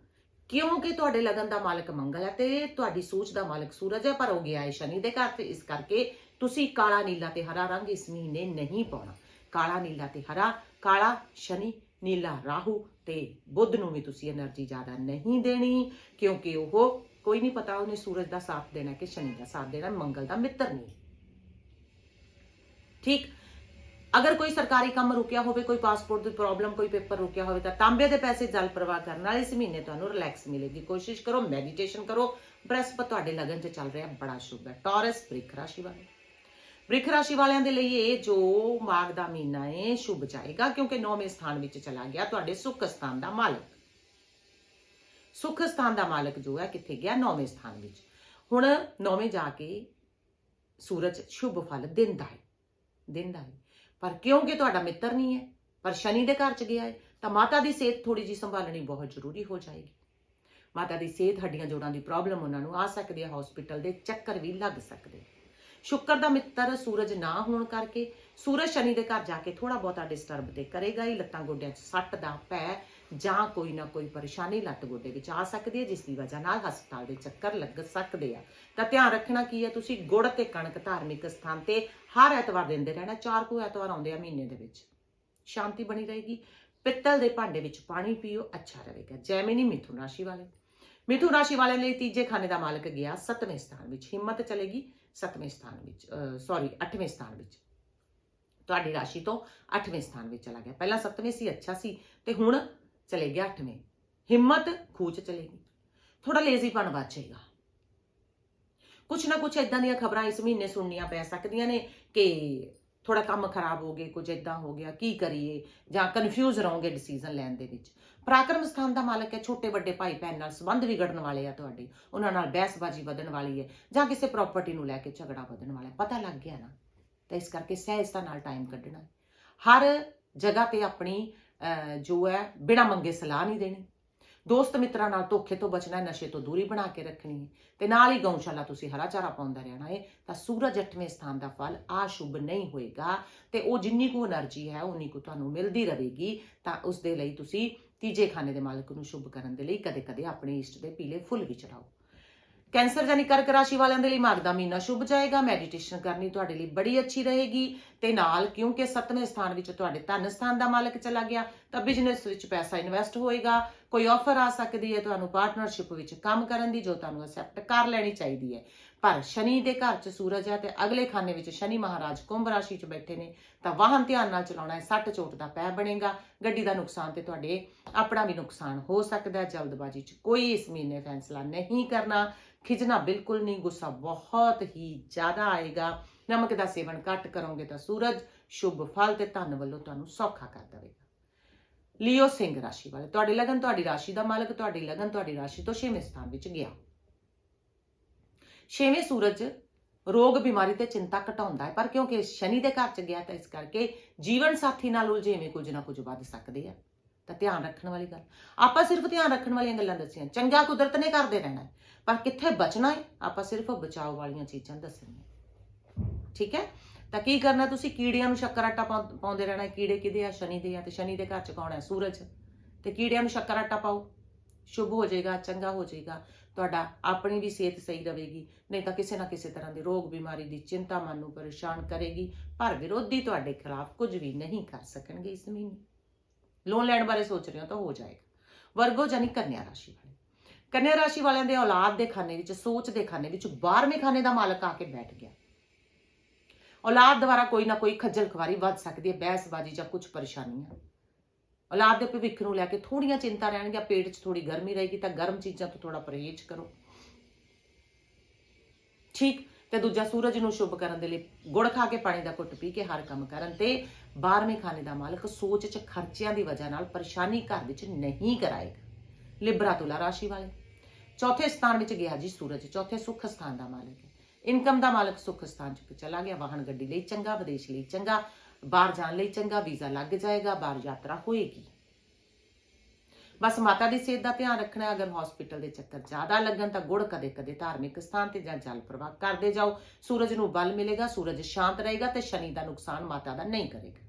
ਕਿਉਂਕਿ ਤੁਹਾਡੇ ਲਗਨ ਦਾ ਮਾਲਕ ਮੰਗਲ ਹੈ ਤੇ ਤੁਹਾਡੀ ਸੋਚ ਦਾ ਮਾਲਕ ਸੂਰਜ ਹੈ, ਪਰ ਹੋ ਗਿਆ ਹੈ ਸ਼ਨੀ ਦੇ ਘਰ ਤੇ ਇਸ ਕਰਕੇ ਤੁਸੀਂ ਕਾਲਾ, ਨੀਲਾ ਤੇ ਹਰਾ ਰੰਗ ਇਸ ਮਹੀਨੇ ਨਹੀਂ ਪਾਉਣਾ। ਕਾਲਾ ਨੀਲਾ ਤੇ ਹਰਾ, ਕਾਲਾ ਸ਼ਨੀ, ਨੀਲਾ ਰਾਹੂ ਤੇ ਬੁੱਧ ਨੂੰ ਵੀ ਤੁਸੀਂ એનર્ਜੀ ਜ਼ਿਆਦਾ ਨਹੀਂ ਦੇਣੀ, ਕਿਉਂਕਿ ਉਹ ਕੋਈ ਨਹੀਂ ਪਤਾ, ਉਹਨੇ ਸੂਰਜ ਦਾ ਸਾਥ ਦੇਣਾ ਕਿ ਸ਼ਨੀ ਦਾ ਸਾਥ ਦੇਣਾ, ਮੰਗਲ ਦਾ ਮਿੱਤਰ ਨਹੀਂ। ਠੀਕ? ਅਗਰ ਕੋਈ ਸਰਕਾਰੀ ਕੰਮ ਰੁਕਿਆ ਹੋਵੇ, ਕੋਈ ਪਾਸਪੋਰਟ ਦੀ ਪ੍ਰੋਬਲਮ ਕੋਈ ਪੇਪਰ ਰੁਕਿਆ ਹੋਵੇ, ਤਾਂ ਤਾਂਬੇ ਦੇ ਪੈਸੇ ਜਲ ਪ੍ਰਵਾਹ ਕਰਨ ਨਾਲ ਇਸ ਮਹੀਨੇ ਤੁਹਾਨੂੰ ਰਿਲੈਕਸ ਮਿਲੇਗੀ। ਕੋਸ਼ਿਸ਼ ਕਰੋ ਮੈਡੀਟੇਸ਼ਨ ਕਰੋ। ਬ੍ਰਹਸਪਤ ਤੁਹਾਡੇ ਲਗਨ 'ਚ ਚੱਲ ਰਿਹਾ ਬੜਾ ਸ਼ੁਭ ਹੈ। ਟੌਰਸ ਬ੍ਰਿਕ ਵਾਲੇ। ਬ੍ਰਿਖ ਰਾਸ਼ੀ ਵਾਲਿਆਂ ਦੇ ਲਈ ਇਹ ਜੋ ਮਾਘ ਦਾ ਮਹੀਨਾ ਹੈ ਸ਼ੁਭ ਜਾਏਗਾ, ਕਿਉਂਕਿ ਨੌਵੇਂ ਸਥਾਨ ਵਿੱਚ ਚਲਾ ਗਿਆ ਤੁਹਾਡੇ ਸੁੱਖ ਸਥਾਨ ਦਾ ਮਾਲਕ। ਸੁੱਖ ਸਥਾਨ ਦਾ ਮਾਲਕ ਜੋ ਹੈ, ਕਿੱਥੇ ਗਿਆ? ਨੌਵੇਂ ਸਥਾਨ ਵਿੱਚ। ਹੁਣ ਨੌਵੇਂ ਜਾ ਕੇ ਸੂਰਜ ਸ਼ੁਭ ਫਲ ਦਿੰਦਾ ਹੈ ਦਿੰਦਾ ਹੈ ਪਰ ਕਿਉਂਕਿ ਤੁਹਾਡਾ ਮਿੱਤਰ ਨਹੀਂ ਹੈ ਪਰ ਸ਼ਨੀ ਦੇ ਘਰ ਚ ਗਿਆ ਹੈ ਤਾਂ ਮਾਤਾ ਦੀ ਸਿਹਤ ਥੋੜੀ ਜੀ ਸੰਭਾਲਣੀ ਬਹੁਤ ਜ਼ਰੂਰੀ ਹੋ ਜਾਏਗੀ। ਮਾਤਾ ਦੀ ਸਿਹਤ, ਹੱਡੀਆਂ ਜੋੜਾਂ ਦੀ ਪ੍ਰੋਬਲਮ ਉਹਨਾਂ ਨੂੰ ਆ ਸਕਦੀ ਹੈ। ਹਸਪੀਟਲ ਦੇ ਚੱਕਰ ਵੀ ਲੱਗ ਸਕਦੇ ਸ਼ੁੱਕਰ ਦਾ ਮਿੱਤਰ ਸੂਰਜ ਨਾ ਹੋਣ ਕਰਕੇ ਸੂਰਜ ਸ਼ਨੀ ਦੇ ਘਰ ਜਾ ਕੇ ਥੋੜਾ ਬਹੁਤਾ ਡਿਸਟਰਬ ਤੇ ਕਰੇਗਾ ਹੀ ਲੱਤਾਂ ਗੋਡਿਆਂ 'ਚ ਸੱਟ ਦਾ ਪੈ ਜਾਂ ਕੋਈ ਨਾ ਕੋਈ ਪਰੇਸ਼ਾਨੀ ਲੱਤ ਗੋਡੇ ਵਿੱਚ ਆ ਸਕਦੀ ਹੈ, ਜਿਸ ਦੀ ਵਜ੍ਹਾ ਨਾਲ ਹਸਪਤਾਲ ਦੇ ਚੱਕਰ ਲੱਗ ਸਕਦੇ ਆ। ਤਾਂ ਧਿਆਨ ਰੱਖਣਾ ਕੀ ਹੈ ਤੁਸੀਂ, ਗੁੜ ਤੇ ਕਣਕ ਧਾਰਮਿਕ ਸਥਾਨ ਤੇ ਹਰ ਐਤਵਾਰ ਦਿੰਦੇ ਰਹਿਣਾ, ਚਾਰ ਕੁ ਐਤਵਾਰ ਆਉਂਦੇ ਆ ਮਹੀਨੇ ਦੇ ਵਿੱਚ। ਸ਼ਾਂਤੀ ਬਣੀ ਰਹੇਗੀ, ਪਿੱਤਲ ਦੇ ਭਾਂਡੇ ਵਿੱਚ ਪਾਣੀ ਪੀਓ, ਅੱਛਾ ਰਹੇਗਾ। ਜੈਮਿਨੀ ਮਿਥੁਨ ਰਾਸ਼ੀ ਵਾਲੇ। ਮਿਥੁਨ ਰਾਸ਼ੀ ਵਾਲਿਆਂ ਲਈ ਤੀਜੇ ਖਾਨੇ ਦਾ ਮਾਲਕ ਗਿਆ ਸੱਤਵੇਂ ਸਥਾਨ ਵਿੱਚ, ਹਿੰਮਤ ਚਲੇਗੀ ਸੱਤਵੇਂ ਸਥਾਨ ਵਿੱਚ ਸੌਰੀ ਅੱਠਵੇਂ ਸਥਾਨ ਵਿੱਚ। ਤੁਹਾਡੀ ਰਾਸ਼ੀ ਤੋਂ ਅੱਠਵੇਂ ਸਥਾਨ ਵਿੱਚ ਚਲਾ ਗਿਆ। ਪਹਿਲਾਂ ਸੱਤਵੇਂ ਸੀ, ਅੱਛਾ ਸੀ, ਤੇ ਹੁਣ ਚਲੇ ਗਿਆ ਅੱਠਵੇਂ। ਹਿੰਮਤ ਖੂਚ ਚਲੇਗੀ। ਥੋੜਾ ਲੇਜ਼ੀਪਣ ਵੱਧ ਜਾਏਗਾ। ਕੁਛ ਨਾ ਕੁਛ ਇਦਾਂ ਦੀਆਂ ਖਬਰਾਂ ਇਸ ਮਹੀਨੇ ਸੁਣਨੀਆਂ ਪੈ ਸਕਦੀਆਂ ਨੇ ਕਿ ਥੋੜਾ ਕੰਮ ਖਰਾਬ ਹੋ ਗਏ, ਕੁਝ ਇਦਾਂ ਹੋ ਗਿਆ, ਕੀ ਕਰੀਏ? ਜਾਂ ਕਨਫਿਊਜ਼ ਰਹੋਗੇ ਡਿਸੀਜਨ ਲੈਣ ਦੇ ਵਿੱਚ? ਪਰਾਕਰਮ ਸਥਾਨ ਦਾ ਮਾਲਕ ਹੈ, ਛੋਟੇ ਵੱਡੇ ਭਾਈ ਭੈਣ ਨਾਲ ਸੰਬੰਧ ਵਿਗੜਨ ਵਾਲੇ ਆ ਤੁਹਾਡੇ। ਉਹਨਾਂ ਨਾਲ ਬਹਿਸਬਾਜ਼ੀ ਵਧਣ ਵਾਲੀ ਹੈ, ਜਾਂ ਕਿਸੇ ਪ੍ਰਾਪਰਟੀ ਨੂੰ ਲੈ ਕੇ ਝਗੜਾ ਵਧਣ ਵਾਲਾ ਪਤਾ ਲੱਗ ਗਿਆ ਨਾ? ਤਾਂ ਇਸ ਕਰਕੇ ਸਹਿਜਤਾ ਨਾਲ ਟਾਈਮ ਕੱਢਣਾ। ਹਰ ਜਗ੍ਹਾ ਤੇ ਆਪਣੀ ਜੋ ਹੈ, ਬਿਨਾਂ ਮੰਗੇ ਸਲਾਹ ਨਹੀਂ ਦੇਣੀ। ਦੋਸਤ ਮਿੱਤਰਾਂ ਨਾਲ ਧੋਖੇ ਤੋਂ ਬਚਣਾ, ਨਸ਼ੇ ਤੋਂ ਦੂਰੀ ਬਣਾ ਕੇ ਰੱਖਣੀ ਹੈ। ਤੇ ਨਾਲ ਹੀ ਗਊਸ਼ਾਲਾ ਤੁਸੀਂ ਹਰਾ ਚਾਰਾ ਪਾਉਂਦਾ ਰਹਿਣਾ ਹੈ, ਤਾਂ ਸੂਰਜ 8ਵੇਂ ਸਥਾਨ ਦਾ ਫਲ ਆਸ਼ੁਭ ਨਹੀਂ ਹੋਏਗਾ। ਤੇ ਉਹ ਜਿੰਨੀ ਕੁ એનર્ਜੀ ਹੈ, ਉਨੀ ਕੁ ਤੁਹਾਨੂੰ ਮਿਲਦੀ ਰਹੇਗੀ। ਤਾਂ ਉਸ ਦੇ ਲਈ ਤੁਸੀਂ ਤੀਜੇ ਖਾਨੇ ਦੇ ਮਾਲਕ ਨੂੰ ਸ਼ੁਭ ਕਰਨ ਦੇ ਲਈ ਕਦੇ-ਕਦੇ ਆਪਣੇ ਇਸ਼ਟ ਦੇ ਪੀਲੇ ਫੁੱਲ ਵੀ ਚੜਾਓ। ਕੈਂਸਰ ਜਾਨੀ ਕਰਕ ਰਾਸ਼ੀ ਵਾਲਿਆਂ ਦੇ ਲਈ ਮਾਰਗ ਦਾ ਮਹੀਨਾ ਸ਼ੁਭ ਜਾਏਗਾ। ਮੈਡੀਟੇਸ਼ਨ ਕਰਨੀ ਤੁਹਾਡੇ ਲਈ ਬੜੀ ਅੱਛੀ ਰਹੇਗੀ। ਤੇ ਨਾਲ ਕਿਉਂਕਿ 7ਵੇਂ ਸਥਾਨ ਵਿੱਚ ਤੁਹਾਡੇ ਧਨ ਸਥਾਨ ਦਾ ਮਾਲਕ ਚਲਾ ਗਿਆ ਤਾਂ ਬਿਜ਼ਨਸ ਵਿੱਚ ਪੈਸਾ ਇਨਵੈਸਟ ਹੋਏਗਾ, ਕੋਈ ਆਫਰ ਆ ਸਕਦੀ ਹੈ, ਤੁਹਾਨੂੰ ਪਾਰਟਨਰਸ਼ਿਪ ਵਿੱਚ ਕੰਮ ਕਰਨ ਦੀ ਜੋ ਤੁਹਾਨੂੰ ਅਸੈਪਟ ਕਰ ਲੈਣੀ ਚਾਹੀਦੀ ਹੈ। ਪਰ ਸ਼ਨੀ ਦੇ ਘਰ 'ਚ ਸੂਰਜ ਹੈ ਤੇ ਅਗਲੇ ਖਾਨੇ ਵਿੱਚ ਸ਼ਨੀ ਮਹਾਰਾਜ ਕੁੰਭ ਰਾਸ਼ੀ 'ਚ ਬੈਠੇ ਨੇ, ਤਾਂ ਵਾਹਨ ਧਿਆਨ ਨਾਲ ਚਲਾਉਣਾ ਹੈ, ਸੱਟ ਚੋਟ ਦਾ ਪੈ ਬਣੇਗਾ, ਗੱਡੀ ਦਾ ਨੁਕਸਾਨ ਤੇ ਤੁਹਾਡੇ ਆਪਣਾ ਵੀ ਨੁਕਸਾਨ ਹੋ ਸਕਦਾ ਹੈ, ਜਲਦਬਾਜ਼ੀ 'ਚ ਕੋਈ ਇਸ ਮਹੀਨੇ ਫੈਸਲਾ ਨਹੀਂ ਕਰਨਾ। ਖਿਜਣਾ ਬਿਲਕੁਲ ਨਹੀਂ, ਗੁੱਸਾ ਬਹੁਤ ਹੀ ਜ਼ਿਆਦਾ ਆਏਗਾ। ਨਮਕ ਦਾ ਸੇਵਨ ਘੱਟ ਕਰੋਗੇ ਤਾਂ ਸੂਰਜ ਸ਼ੁਭ ਫਲ ਤੇ ਧਨ ਵੱਲੋਂ ਤੁਹਾਨੂੰ ਸੌਖਾ ਕਰ ਦੇਵੇਗਾ। ਲਿਓ ਸਿੰਘ ਰਾਸ਼ੀ ਵਾਲੇ। ਤੁਹਾਡੀ ਲਗਨ ਤੁਹਾਡੀ ਰਾਸ਼ੀ ਦਾ ਮਾਲਕ, ਤੁਹਾਡੀ ਲਗਨ ਤੁਹਾਡੀ ਰਾਸ਼ੀ ਤੋਂ ਛੇਵੇਂ ਸਥਾਨ ਵਿੱਚ ਗਿਆ। ਛੇਵੇਂ ਸੂਰਜ ਰੋਗ, ਬਿਮਾਰੀ ਤੇ ਚਿੰਤਾ ਘਟਾਉਂਦਾ ਹੈ, ਪਰ ਕਿਉਂਕਿ ਸ਼ਨੀ ਦੇ ਘਰ ਚ ਗਿਆ ਤਾਂ ਇਸ ਕਰਕੇ ਜੀਵਨ ਸਾਥੀ ਨਾਲ ਉਲਝੇਵੇਂ ਕੁਝ ਨਾ ਕੁਝ ਵੱਧ ਸਕਦੇ ਆ। ਤਾਂ ਧਿਆਨ ਰੱਖਣ ਵਾਲੀ ਗੱਲ। ਆਪਾਂ ਸਿਰਫ ਧਿਆਨ ਰੱਖਣ ਵਾਲੀਆਂ ਗੱਲਾਂ ਦੱਸੀਆਂ। ਚੰਗਾ ਕੁਦਰਤ ਨੇ ਕਰਦੇ ਰਹਿਣਾ ਪਰ ਕਿੱਥੇ ਬਚਣਾ ਹੈ, ਆਪਾਂ ਸਿਰਫ ਬਚਾਓ ਵਾਲੀਆਂ ਚੀਜ਼ਾਂ ਦੱਸਣੀਆਂ। ਠੀਕ ਹੈ? ਤਾਂ ਕੀ ਕਰਨਾ ਤੁਸੀਂ? ਕੀੜਿਆਂ ਨੂੰ ਸ਼ੱਕਰ ਆਟਾ ਪਾਉ- ਪਾਉਂਦੇ ਰਹਿਣਾ ਕੀੜੇ ਕਿਹਦੇ ਆ? ਸ਼ਨੀ ਦੇ ਆ ਤੇ ਸ਼ਨੀ ਦੇ ਘਰ ਚ ਕੌਣ ਹੈ? ਸੂਰਜ। ਤੇ ਕੀੜਿਆਂ ਨੂੰ ਸ਼ੱਕਰ ਆਟਾ ਪਾਓ। ਸ਼ੁਭ ਹੋ ਜਾਏਗਾ, ਚੰਗਾ ਹੋ ਜਾਏਗਾ। ਤੁਹਾਡਾ ਆਪਣੀ ਵੀ ਸਿਹਤ ਸਹੀ ਰਹੇਗੀ। ਨਹੀਂ ਤਾਂ ਕਿਸੇ ਨਾ ਕਿਸੇ ਤਰ੍ਹਾਂ ਦੀ ਰੋਗ, ਬਿਮਾਰੀ ਦੀ ਚਿੰਤਾ ਮਨ ਨੂੰ ਪਰੇਸ਼ਾਨ ਕਰੇਗੀ। ਪਰ ਵਿਰੋਧੀ ਤੁਹਾਡੇ ਖਿਲਾਫ ਕੁਝ ਵੀ ਨਹੀਂ ਕਰ ਸਕਣਗੇ ਇਸ ਮਹੀਨੇ। ਲੋਨ ਲੈਣ ਬਾਰੇ ਸੋਚ ਰਹੇ ਹੋ ਤਾਂ ਹੋ ਜਾਏਗਾ। ਵਰਗੋ ਜਾਨੀ ਕੰਨਿਆ ਰਾਸ਼ੀ ਵਾਲੇ। ਕੰਨਿਆ ਰਾਸ਼ੀ ਵਾਲਿਆਂ ਦੇ ਔਲਾਦ ਦੇ ਖਾਨੇ ਵਿੱਚ, ਸੋਚ ਦੇ ਖਾਨੇ ਵਿੱਚ 12ਵੇਂ ਖਾਨੇ ਦਾ ਮਾਲਕ ਆ ਕੇ ਬੈਠ ਗਿਆ। ਔਲਾਦ ਦੁਆਰਾ ਕੋਈ ਨਾ ਕੋਈ ਖੱਜਲ ਖਵਾਰੀ ਵੱਧ ਸਕਦੀ ਹੈ, ਬਹਿਸਬਾਜ਼ੀ ਜਾਂ ਕੁਝ ਪਰੇਸ਼ਾਨੀਆਂ। ਔਲਾਦ ਦੇ ਭਵਿੱਖ ਨੂੰ ਲੈ ਕੇ ਥੋੜੀਆਂ ਚਿੰਤਾ ਰਹਿਣਗੀਆਂ, ਪੇਟ 'ਚ ਥੋੜੀ ਗਰਮੀ ਰਹੇਗੀ ਤਾਂ ਗਰਮ ਚੀਜ਼ਾਂ ਤੋਂ ਥੋੜਾ ਪਰਹੇਜ਼ ਕਰੋ। ਠੀਕ, ਤੇ ਦੂਜਾ, ਸੂਰਜ ਨੂੰ ਸ਼ੁਭ ਕਰਨ ਦੇ ਲਈ ਗੁੜ ਖਾ ਕੇ ਪਾਣੀ ਦਾ ਘੁੱਟ ਪੀ ਕੇ ਹਰ ਕੰਮ ਕਰਨ ਤੇ 12ਵੇਂ ਖਾਨੇ ਦਾ ਮਾਲਕ ਸੋਚ 'ਚ ਖਰਚਿਆਂ ਦੀ ਵਜ੍ਹਾ ਨਾਲ ਪਰੇਸ਼ਾਨੀ ਘਰ ਵਿੱਚ ਨਹੀਂ ਕਰਾਏਗਾ। ਲਿਬਰਾ ਤੁਲਾ ਰਾਸ਼ੀ ਵਾਲੇ। ਚੌਥੇ ਸਥਾਨ ਵਿੱਚ ਗਿਆ ਜੀ ਸੂਰਜ, ਚੌਥੇ ਸੁੱਖ ਸਥਾਨ ਦਾ ਮਾਲਕ। ਇਨਕਮ ਦਾ ਮਾਲਕ ਸੁੱਖ ਸਥਾਨ 'ਚ ਚਲਾ ਗਿਆ, ਵਾਹਨ ਗੱਡੀ ਲਈ ਚੰਗਾ, ਵਿਦੇਸ਼ ਲਈ ਚੰਗਾ, ਬਾਹਰ ਜਾਣ ਲਈ ਚੰਗਾ, ਵੀਜ਼ਾ ਲੱਗ ਜਾਏਗਾ, ਬਾਹਰ ਯਾਤਰਾ ਹੋਏਗੀ। ਬਸ ਮਾਤਾ ਦੀ ਸਿਹਤ ਦਾ ਧਿਆਨ ਰੱਖਣਾ ਅਗਰ ਹਸਪੀਟਲ ਦੇ ਚੱਕਰ ਜ਼ਿਆਦਾ ਲੱਗਣ ਤਾਂ ਗੁੜ ਕਦੇ ਕਦੇ ਧਾਰਮਿਕ ਸਥਾਨ ਤੇ ਜਾਂ ਜਲ ਪ੍ਰਵਾਹ ਕਰਦੇ ਜਾਓ। ਸੂਰਜ ਨੂੰ ਬਲ ਮਿਲੇਗਾ, ਸੂਰਜ ਸ਼ਾਂਤ ਰਹੇਗਾ ਤੇ ਸ਼ਨੀ ਦਾ ਨੁਕਸਾਨ ਮਾਤਾ ਦਾ ਨਹੀਂ ਕਰੇਗਾ।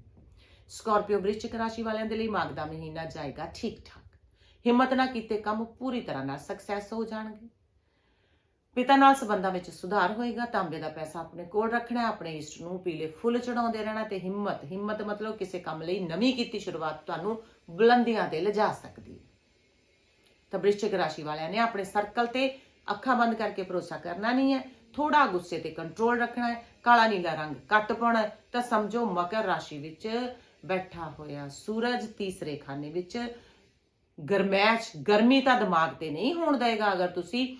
ਸਕਾਰਪੀਓ ਵ੍ਰਿਸ਼ਚਿਕ ਰਾਸ਼ੀ ਵਾਲਿਆਂ ਦੇ ਲਈ ਮਾਘ ਦਾ ਮਹੀਨਾ ਜਾਏਗਾ ਠੀਕ ਠਾਕ ਹਿੰਮਤ ਨਾ ਕੀਤੇ ਕੰਮ ਪੂਰੀ ਤਰ੍ਹਾਂ ਨਾਲ ਸਕਸੈਸ ਹੋ ਜਾਣਗੇ। ਪਿਤਾ ਨਾਲ ਸੰਬੰਧਾਂ ਵਿੱਚ ਸੁਧਾਰ ਹੋਏਗਾ, ਤਾਂਬੇ ਦਾ ਪੈਸਾ ਆਪਣੇ ਕੋਲ ਰੱਖਣਾ, ਆਪਣੇ ਇਸ਼ਟ ਨੂੰ ਪੀਲੇ ਫੁੱਲ ਚੜਾਉਂਦੇ ਰਹਿਣਾ ਤੇ ਹਿੰਮਤ ਹਿੰਮਤ ਮਤਲਬ ਕਿਸੇ ਕੰਮ ਲਈ ਨਵੀਂ ਕੀਤੀ ਸ਼ੁਰੂਆਤ ਤੁਹਾਨੂੰ ਬੁਲੰਦੀਆਂ ਤੇ ਲਿਜਾ ਸਕਦੀ ਹੈ। ਤਾਂ ਵ੍ਰਿਸ਼ਚਿਕ ਰਾਸ਼ੀ ਵਾਲਿਆਂ ਨੇ ਆਪਣੇ ਸਰਕਲ ਤੇ ਅੱਖਾਂ ਬੰਦ ਕਰਕੇ ਭਰੋਸਾ ਕਰਨਾ ਨਹੀਂ ਹੈ। ਥੋੜਾ ਗੁੱਸੇ ਤੇ ਕੰਟਰੋਲ ਰੱਖਣਾ ਹੈ, ਕਾਲਾ ਨੀਲਾ ਰੰਗ ਕੱਟ ਪਾਉਣਾ ਤਾਂ ਸਮਝੋ ਮਕਰ ਰਾਸ਼ੀ ਵਿੱਚ ਬੈਠਾ ਹੋਇਆ ਸੂਰਜ ਤੀਸਰੇ ਖਾਨੇ ਵਿੱਚ ਗਰਮੈਸ਼, ਗਰਮੀ ਤਾਂ ਦਿਮਾਗ ਤੇ ਨਹੀਂ ਹੋਣ ਦੇਗਾ। ਅਗਰ ਤੁਸੀਂ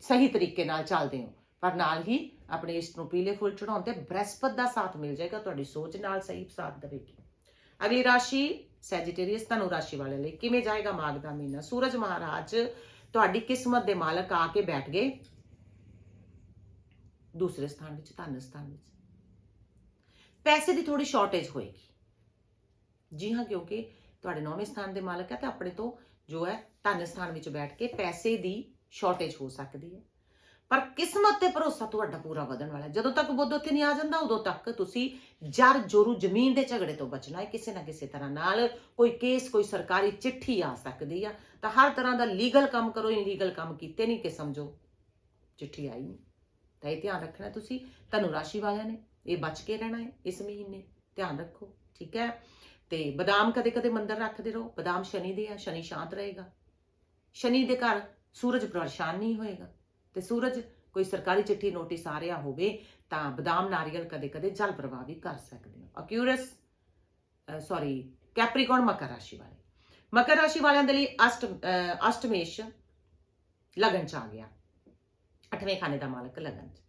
ਸਹੀ ਤਰੀਕੇ ਨਾਲ ਚੱਲਦੇ ਹੋ। ਪਰ ਨਾਲ ਹੀ ਆਪਣੇ ਇਸ ਨੂੰ ਪੀਲੇ ਫੁੱਲ ਚੜਾਉਣ ਤੇ ਬ੍ਰਹਸਪਤ ਦਾ ਸਾਥ ਮਿਲ ਜਾਏਗਾ, ਤੁਹਾਡੀ ਸੋਚ ਨਾਲ ਸਹੀ ਸਾਥ ਦੇਵੇਗੀ। ਅਗਲੀ ਰਾਸ਼ੀ ਸੈਜੀਟੇਰੀਅਸ ਧਨੁ ਰਾਸ਼ੀ ਵਾਲੇ ਲਈ ਕਿਵੇਂ ਜਾਏਗਾ ਮਾਘ ਦਾ ਮਹੀਨਾ? ਸੂਰਜ ਮਹਾਰਾਜ ਤੁਹਾਡੀ ਕਿਸਮਤ ਦੇ ਮਾਲਕ ਆ ਕੇ ਬੈਠ ਗਏ। ਦੂਸਰੇ ਸਥਾਨ ਵਿੱਚ, ਧਨ ਸਥਾਨ ਵਿੱਚ। ਪੈਸੇ ਦੀ ਥੋੜੀ ਸ਼ਾਰਟੇਜ ਹੋਏਗੀ। ਜੀ ਹਾਂ, ਕਿਉਂਕਿ ਤੁਹਾਡੇ ਨੌਵੇਂ ਸਥਾਨ ਦੇ ਮਾਲਕ ਹੈ ਤਾਂ ਆਪਣੇ ਤੋਂ ਜੋ ਹੈ ਧਨ ਸਥਾਨ ਵਿੱਚ ਬੈਠ ਕੇ ਪੈਸੇ ਦੀ ਸ਼ਾਰਟੇਜ ਹੋ ਸਕਦੀ ਹੈ। ਪਰ ਕਿਸਮਤ ਤੇ ਭਰੋਸਾ ਤੁਹਾਡਾ ਪੂਰਾ ਵਧਣ ਵਾਲਾ ਹੈ। ਜਦੋਂ ਤੱਕ ਬੁੱਧ ਉੱਥੇ ਨਹੀਂ ਆ ਜਾਂਦਾ, ਉਦੋਂ ਤੱਕ ਤੁਸੀਂ ਜਰ ਜੋਰੂ ਜ਼ਮੀਨ ਦੇ ਝਗੜੇ ਤੋਂ ਬਚਣਾ ਹੈ। ਕਿਸੇ ਨਾ ਕਿਸੇ ਤਰ੍ਹਾਂ ਨਾਲ ਕੋਈ ਕੇਸ, ਕੋਈ ਸਰਕਾਰੀ ਚਿੱਠੀ ਆ ਸਕਦੀ ਆ। ਤਾਂ ਹਰ ਤਰ੍ਹਾਂ ਦਾ ਲੀਗਲ ਕੰਮ ਕਰੋ ਇਨਲੀਗਲ ਕੰਮ ਕੀਤੇ ਨਹੀਂ ਕਿ ਸਮਝੋ, ਚਿੱਠੀ ਆਈ ਨਹੀਂ। ਤਾਂ ਇਹ ਧਿਆਨ ਰੱਖਣਾ ਤੁਸੀਂ। ਤੁਹਾਨੂੰ ਰਾਸ਼ੀ ਵਾਲਿਆਂ ਨੇ, ਇਹ ਬਚ ਕੇ ਰਹਿਣਾ ਹੈ ਇਸ ਮਹੀਨੇ। ਧਿਆਨ ਰੱਖੋ, ਠੀਕ ਹੈ? ਤੇ ਬਦਾਮ ਕਦੇ ਕਦੇ ਮੰਦਰ ਰੱਖਦੇ ਰਹੋ। ਬਦਾਮ ਸ਼ਨੀ ਦੇ ਆ, ਸ਼ਨੀ ਸ਼ਾਂਤ ਰਹੇਗਾ। ਸ਼ਨੀ ਦੇ ਘਰ ਸੂਰਜ ਪਰੇਸ਼ਾਨ ਨਹੀਂ ਹੋਏਗਾ। ਤੇ ਸੂਰਜ ਕੋਈ ਸਰਕਾਰੀ ਚਿੱਠੀ ਨੋਟਿਸ ਆ ਰਿਹਾ ਹੋਵੇ ਤਾਂ ਬਦਾਮ, ਨਾਰੀਅਲ ਕਦੇ ਕਦੇ ਜਲ ਪ੍ਰਵਾਹ ਵੀ ਕਰ ਸਕਦੇ ਹੋ। ਅਕਿਊਰਸ ਸੌਰੀ ਕੈਪਰੀਕੌਨ ਮਕਰ ਰਾਸ਼ੀ ਵਾਲੇ। ਮਕਰ ਰਾਸ਼ੀ ਵਾਲਿਆਂ ਦੇ ਲਈ ਅਸ਼ਟ ਅਸ਼ਟਮੇਸ਼ ਲਗਨ ਚ ਆ ਗਿਆ। ਅੱਠਵੇਂ ਖਾਨੇ ਦਾ ਮਾਲਕ ਲਗਨ ਚ।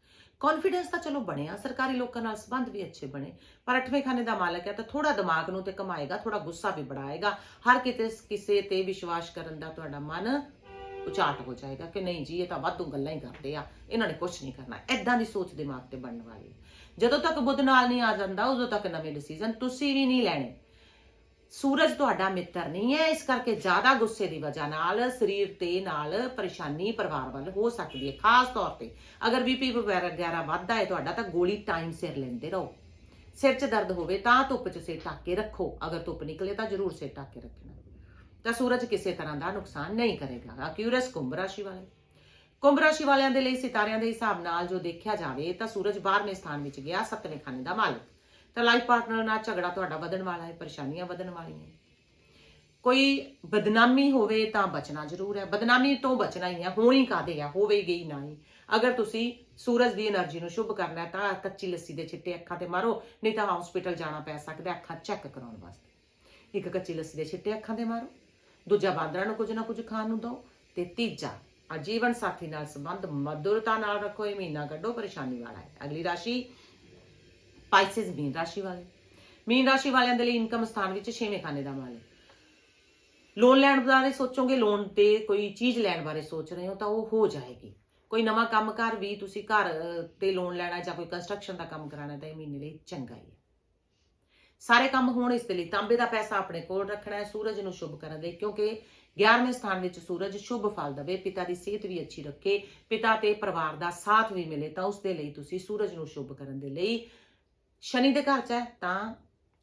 ਕੌਨਫੀਡੈਂਸ ਤਾਂ ਚਲੋ ਬਣਿਆ, ਸਰਕਾਰੀ ਲੋਕਾਂ ਨਾਲ ਸੰਬੰਧ ਵੀ ਅੱਛੇ ਬਣੇ, ਪਰ ਅੱਠਵੇਂ ਖਾਨੇ ਦਾ ਮਾਲਕ ਹੈ ਤਾਂ ਥੋੜਾ ਦਿਮਾਗ ਨੂੰ ਤੇ ਕਮਾਏਗਾ ਥੋੜਾ ਗੁੱਸਾ ਵੀ ਬੜਾਏਗਾ। ਹਰ ਕਿਤੇ, ਕਿਸੇ ਤੇ ਵਿਸ਼ਵਾਸ ਕਰਨ ਦਾ ਤੁਹਾਡਾ ਮਨ ਉਚਾਟ ਹੋ ਜਾਏਗਾ ਕਿ ਨਹੀਂ ਜੀ, ਇਹ ਤਾਂ ਵਾਧੂ ਗੱਲਾਂ ਹੀ ਕਰਦੇ ਆ, ਇਹਨਾਂ ਨੇ ਕੁਝ ਨਹੀਂ ਕਰਨਾ ਐਦਾਂ ਦੀ ਸੋਚ ਦਿਮਾਗ ਤੇ ਬਣਨ ਵਾਲੀ ਜਦੋਂ ਤੱਕ ਬੁੱਧ ਨਾਲ ਨਹੀਂ ਆ ਜਾਂਦਾ, ਉਦੋਂ ਤੱਕ ਨਵੇਂ ਡਿਸੀਜਨ ਤੁਸੀਂ ਵੀ ਨਹੀਂ ਲੈਣੇ। ਸੂਰਜ ਤੁਹਾਡਾ ਮਿੱਤਰ ਨਹੀਂ ਹੈ, ਇਸ ਕਰਕੇ ਜ਼ਿਆਦਾ ਗੁੱਸੇ ਦੀ ਵਜ੍ਹਾ ਨਾਲ ਸਰੀਰ ਤੇ ਨਾਲ ਪਰੇਸ਼ਾਨੀ ਪਰਿਵਾਰ ਵੱਲ ਹੋ ਸਕਦੀ ਹੈ, ਖਾਸ ਤੌਰ ਤੇ ਅਗਰ ਬੀਪੀ ਵਗੈਰਾ ਵਗੈਰਾ ਵੱਧਦਾ ਹੈ, ਤੁਹਾਡਾ ਤਾਂ ਗੋਲੀ ਟਾਈਮ ਸਿਰ ਲੈਂਦੇ ਰਹੋ। ਸਿਰ 'ਚ ਦਰਦ ਹੋਵੇ ਤਾਂ ਧੁੱਪ 'ਚ ਸਿਰ ਢੱਕ ਕੇ ਰੱਖੋ, ਅਗਰ ਧੁੱਪ ਨਿਕਲੇ ਤਾਂ ਜ਼ਰੂਰ ਸਿਰ ਢੱਕ ਕੇ ਰੱਖਣਾ। ਤਾਂ ਸੂਰਜ ਕਿਸੇ ਤਰ੍ਹਾਂ ਦਾ ਨੁਕਸਾਨ ਨਹੀਂ ਕਰੇਗਾ। ਅਕਿਊਰਸ ਕੁੰਭ ਰਾਸ਼ੀ ਵਾਲੇ। ਕੁੰਭ ਰਾਸ਼ੀ ਵਾਲਿਆਂ ਦੇ ਲਈ ਸਿਤਾਰਿਆਂ ਦੇ ਹਿਸਾਬ ਨਾਲ ਜੋ ਦੇਖਿਆ ਜਾਵੇ ਤਾਂ ਸੂਰਜ 12ਵੇਂ ਸਥਾਨ ਵਿੱਚ ਗਿਆ 7ਵੇਂ ਖਾਨੇ ਦਾ ਮਾਲਕ। ਤਾਂ ਲਾਈਫ ਪਾਰਟਨਰ ਨਾਲ ਝਗੜਾ ਤੁਹਾਡਾ ਵਧਣ ਵਾਲਾ ਹੈ, ਪਰੇਸ਼ਾਨੀਆਂ ਵਧਣ ਵਾਲੀਆਂ ਕੋਈ ਬਦਨਾਮੀ ਹੋਵੇ ਤਾਂ ਬਚਣਾ ਜ਼ਰੂਰ ਹੈ। ਬਦਨਾਮੀ ਤੋਂ ਬਚਣਾ ਹੀ ਹੈ, ਹੋਣੀ ਕਾਦੇ ਆ, ਹੋਵੇਗੀ ਨਾ ਹੀ। ਅਗਰ ਤੁਸੀਂ ਸੂਰਜ ਦੀ એનર્ਜੀ ਨੂੰ ਸ਼ੁਭ ਕਰਨਾ ਹੈ ਤਾਂ ਕੱਚੀ ਲੱਸੀ ਦੇ ਛਿੱਟੇ ਅੱਖਾਂ ਤੇ ਮਾਰੋ, ਨਹੀਂ ਤਾਂ ਹਸਪੀਟਲ ਜਾਣਾ ਪੈ ਸਕਦਾ, ਅੱਖਾਂ ਚੈੱਕ ਕਰਾਉਣ ਵਾਸਤੇ। ਇੱਕ ਕੱਚੀ ਲੱਸੀ ਦੇ ਛਿੱਟੇ ਅੱਖਾਂ ਤੇ ਮਾਰੋ। ਦੂਜਾ ਬਾਂਦਰਾਂ ਨੂੰ ਕੁਝ ਨਾ ਕੁਝ ਖਾਣ ਨੂੰ ਦਿਓ ਤੇ ਤੀਜਾ, ਆਜੀਵਨ ਸਾਥੀ ਨਾਲ ਸੰਬੰਧ ਮਧੁਰਤਾ ਨਾਲ ਰੱਖੋ, ਇਹ ਮਹੀਨਾ ਕੱਢੋ, ਪਰੇਸ਼ਾਨੀ ਵਾਲਾ ਹੈ। ਅਗਲੀ ਰਾਸ਼ੀ ਪਾਈਸਸ ਮੀਨ ਰਾਸ਼ੀ ਵਾਲੇ। ਮੀਨ ਰਾਸ਼ੀ ਵਾਲਿਆਂ ਦੇ ਲਈ ਇਨਕਮ ਸਥਾਨ ਵਿੱਚ ਛੇਵੇਂ ਖਾਨੇ ਦਾ ਮਾਲ ਹੈ। ਲੋਨ ਲੈਣ ਬਾਰੇ ਸੋਚੋਗੇ ਲੋਨ ਤੇ ਕੋਈ ਚੀਜ਼ ਲੈਣ ਬਾਰੇ ਸੋਚ ਰਹੇ ਹੋ ਤਾਂ ਉਹ ਹੋ ਜਾਏਗੀ। ਕੋਈ ਨਵਾਂ ਕੰਮਕਾਰ ਵੀ ਤੁਸੀਂ ਘਰ ਤੇ ਲੋਨ ਲੈਣਾ ਜਾਂ ਕੋਈ ਕੰਸਟਰਕਸ਼ਨ ਦਾ ਕੰਮ ਕਰਾਉਣਾ ਤਾਂ ਇਹ ਮਹੀਨੇ ਲਈ ਚੰਗਾ ਹੀ ਹੈ। ਸਾਰੇ ਕੰਮ ਹੋਣ ਇਸ ਦੇ ਲਈ ਤਾਂਬੇ ਦਾ ਪੈਸਾ ਆਪਣੇ ਕੋਲ ਰੱਖਣਾ ਹੈ ਸੂਰਜ ਨੂੰ ਸ਼ੁਭ ਕਰਨ ਦੇ ਕਿਉਂਕਿ 11ਵੇਂ ਸਥਾਨ ਵਿੱਚ ਸੂਰਜ ਸ਼ੁਭ ਫਲ ਦੇਵੇ ਪਿਤਾ ਦੀ ਸਿਹਤ ਵੀ ਅੱਛੀ ਰੱਖੇ ਪਿਤਾ ਤੇ ਪਰਿਵਾਰ ਦਾ ਸਾਥ ਵੀ ਮਿਲੇ ਤਾਂ ਉਸ ਦੇ ਲਈ ਤੁਸੀਂ ਸੂਰਜ ਨੂੰ ਸ਼ੁਭ ਕਰਨ ਦੇ ਲਈ ਸ਼ਨੀ ਦੇ ਘਰ ਚ ਹੈ ਤਾਂ